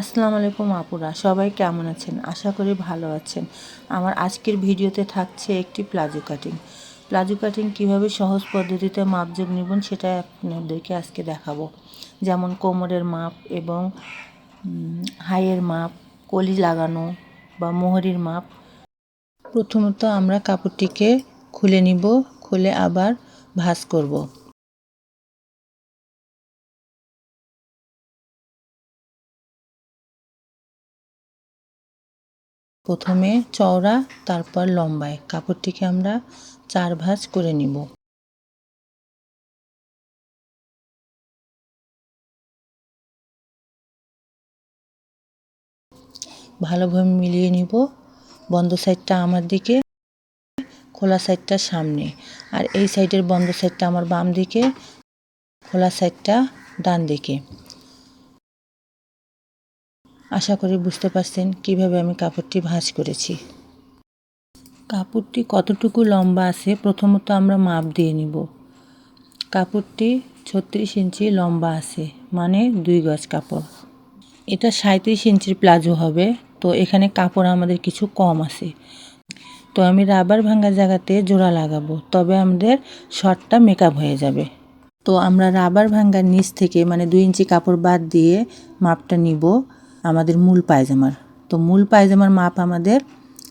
আসসালামু আলাইকুম আপুরা, সবাই কেমন আছেন? আশা করি ভালো আছেন। আমার আজকের ভিডিওতে থাকছে একটি প্লাজো কাটিং। প্লাজো কাটিং কীভাবে সহজ পদ্ধতিতে মাপযোগ নেবেন সেটা আপনাদেরকে আজকে দেখাবো। যেমন কোমরের মাপ এবং হাইয়ের মাপ, কলি লাগানো বা মোহরির মাপ। প্রথমত আমরা কাপড়টিকে খুলে নিব, খুলে আবার ভাঁজ করব। প্রথমে চওড়া, তারপর লম্বায়। কাপড়টিকে আমরা চার ভাঁজ করে নিব। ভালোভাবে মিলিয়ে নিব। বন্ধ সাইডটা আমার দিকে, খোলা সাইডটা সামনে। আর এই সাইডের বন্ধ সাইডটা আমার বাম দিকে, খোলা সাইডটা ডান দিকে। আশা করি বুঝতে পারছেন কীভাবে আমি কাপড়টি ভাঁজ করেছি। কাপড়টি কতটুকু লম্বা আছে প্রথমত আমরা মাপ দিয়ে নিব। কাপড়টি ছত্রিশ ইঞ্চি লম্বা আছে মানে দুই গজ কাপড়। এটা সাঁত্রিশ ইঞ্চির প্লাজো হবে, তো এখানে কাপড় আমাদের কিছু কম আছে। তো আমি রাবার ভাঙা জায়গাতে জোড়া লাগাবো, তবে আমাদের শর্টটা মেকআপ হয়ে যাবে। তো আমরা রাবার ভাঙ্গার নিচ থেকে মানে দুই ইঞ্চি কাপড় বাদ দিয়ে মাপটা নিব। আমাদের মূল পায়জামার। তো মূল পায়জামার মাপ আমাদের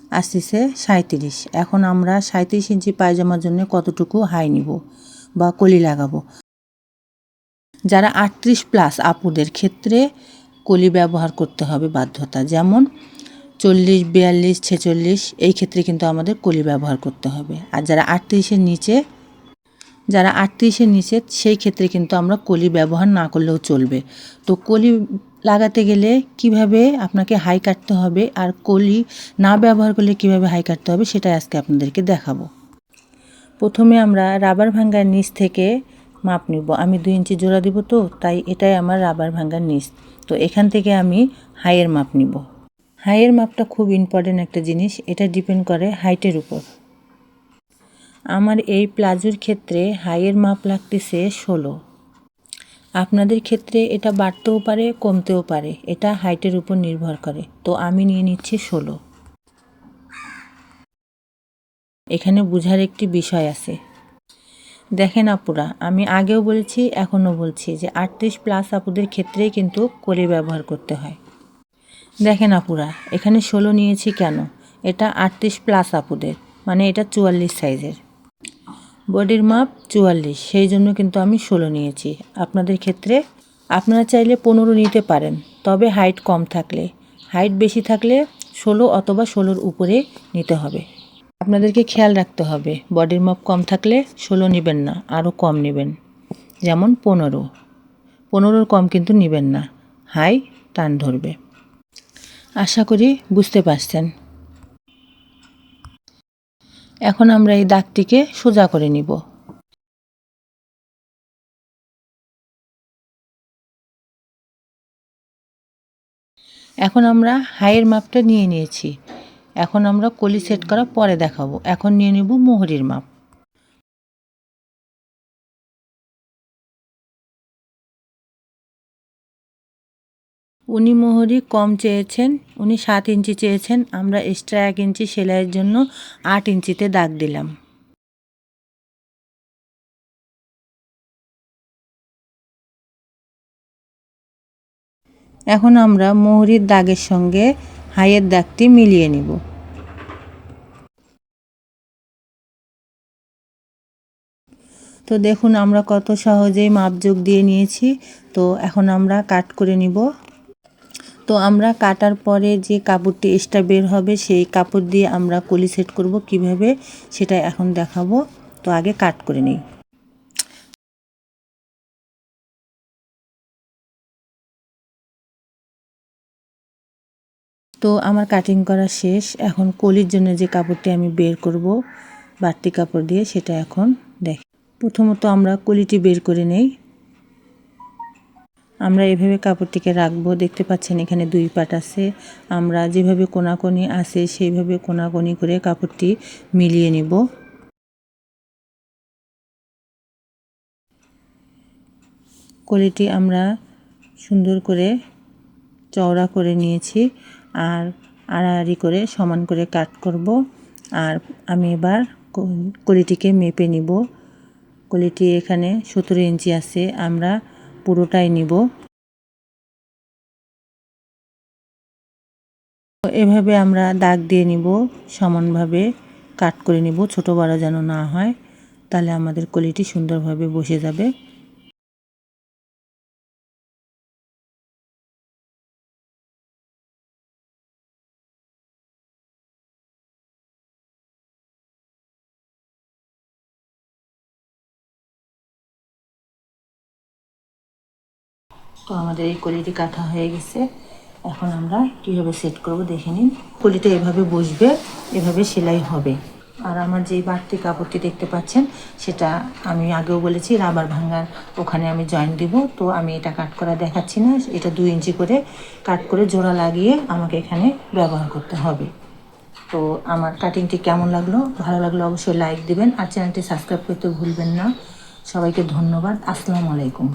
আসতেছে সাঁত্রিশ এখন আমরা সাঁত্রিশ ইঞ্চি পায়জামার জন্য কতটুকু হাই নিব বা কলি লাগাবো? যারা আটত্রিশ প্লাস আপুদের ক্ষেত্রে কলি ব্যবহার করতে হবে বাধ্যতা, যেমন চল্লিশ, বিয়াল্লিশ, ছেচল্লিশ, এই ক্ষেত্রে কিন্তু আমাদের কলি ব্যবহার করতে হবে। আর যারা আটত্রিশের নিচে, যারা আটত্রিশের নিচে, সেই ক্ষেত্রে কিন্তু আমরা কলি ব্যবহার না করলেও চলবে। তো কলি লাগাতে গেলে কীভাবে আপনাকে হাই কাটতে হবে আর কলি না ব্যবহার করলে কীভাবে হাই কাটতে হবে সেটাই আজকে আপনাদেরকে দেখাবো। প্রথমে আমরা রাবার ভাঙ্গার নিচ থেকে মাপ নিব। আমি দুই ইঞ্চি জোড়া দিব তো, তাই এটাই আমার রাবার ভাঙ্গার নিচ। তো এখান থেকে আমি হাইয়ের মাপ নিব। হাইয়ের মাপটা খুব ইম্পর্টেন্ট একটা জিনিস, এটা ডিপেন্ড করে হাইটের উপর। আমার এই প্লাজোর ক্ষেত্রে হাইয়ের মাপ লাগতেছে ষোলো। আপনাদের ক্ষেত্রে এটা বাড়তেও পারে, কমতেও পারে। এটা হাইটের উপর নির্ভর করে। তো আমি নিয়ে নিচ্ছি ষোলো। এখানে বোঝার একটি বিষয় আছে। দেখেন আপুরা, আমি আগেও বলেছি, এখনও বলছি যে আটত্রিশ প্লাস আপুদের ক্ষেত্রেই কিন্তু কলি ব্যবহার করতে হয়। দেখেন আপুরা, এখানে ষোলো নিয়েছি কেন? এটা আটত্রিশ প্লাস আপুদের মানে এটা চুয়াল্লিশ সাইজের বডির মাপ চুয়াল্লিশ। সেই জন্য কিন্তু আমি ষোলো নিয়েছি। আপনাদের ক্ষেত্রে আপনারা চাইলে পনেরো নিতে পারেন, তবে হাইট কম থাকলে। হাইট বেশি থাকলে ষোলো অথবা ষোলোর উপরে নিতে হবে। আপনাদেরকে খেয়াল রাখতে হবে, বডির মাপ কম থাকলে ষোলো নেবেন না, আরও কম নেবেন। যেমন পনেরো। পনেরোর কম কিন্তু নেবেন না। হাই, টান ধরবে। আশা করি বুঝতে পারছেন। এখন আমরা এই দাগটিকে সোজা করে নিব। এখন আমরা হাইয়ের মাপটা নিয়ে নিয়েছি। এখন আমরা কলি সেট করা পরে দেখাবো। এখন নিয়ে নেব মোহরির মাপ। উনি মোহরি কম চেয়েছেন, উনি সাত ইঞ্চি চেয়েছেন, আমরা এক্সট্রা এক ইঞ্চি সেলাইয়ের জন্য আট ইঞ্চিতে দাগ দিলাম। এখন আমরা মোহরির দাগের সঙ্গে হাইয়ের দাগটি মিলিয়ে নিব। তো দেখুন আমরা কত সহজেই মাপযোগ দিয়ে নিয়েছি। তো এখন আমরা কাট করে নিব। তো আমরা কাটার পরে যে কাপড়টি এক্সট্রা বের হবে, সেই কাপড় দিয়ে আমরা কলি সেট করব। কীভাবে? সেটা এখন দেখাবো। তো আগে কাট করে নিই। তো আমার কাটিং করা শেষ। এখন কলির জন্য যে কাপড়টি আমি বের করব, বাড়তি কাপড় দিয়ে সেটা এখন দেখ। প্রথমত আমরা কলিটি বের করে নেই। আমরা এভাবে কাপড়টিকে রাখব, দেখতে পাচ্ছেন এখানে দুই পাট আছে। আমরা যেভাবে কোনাকনি আছে, সেইভাবে কোনাকনি করে কাপড়টি মিলিয়ে নিব। কলিটি আমরা সুন্দর করে চওড়া করে নিয়েছি আর আড়াআড়ি করে সমান করে কাট করব। আর আমি এবার কলিটিকে মেপে নিব। কলিটি এখানে সতেরো ইঞ্চি আছে। আমরা পুরোটাই নিব। এভাবে আমরা দাগ দিয়ে নিব, সমানভাবে কাট করে নিব, ছোট বড় যেন না হয়, তাহলে আমাদের কলিটি সুন্দরভাবে বসে যাবে। তো আমাদের এই কলিটি কাঁথা হয়ে গেছে। এখন আমরা কীভাবে সেট করব দেখে নিন। কলিটা এভাবে বসবে, এভাবে সেলাই হবে। আর আমার যেই বাড়তি কাপড়টি দেখতে পাচ্ছেন, সেটা আমি আগেও বলেছি, রাবার ভাঙার ওখানে আমি জয়েন দিব। তো আমি এটা কাট করা দেখাচ্ছি না, এটা দুই ইঞ্চি করে কাট করে জোড়া লাগিয়ে আমাকে এখানে ব্যবহার করতে হবে। তো আমার কাটিংটি কেমন লাগল? ভালো লাগল অবশ্যই লাইক দিবেন, আর চ্যানেলটি সাবস্ক্রাইব করতে ভুলবেন না। সবাইকে ধন্যবাদ, আসসালামু আলাইকুম।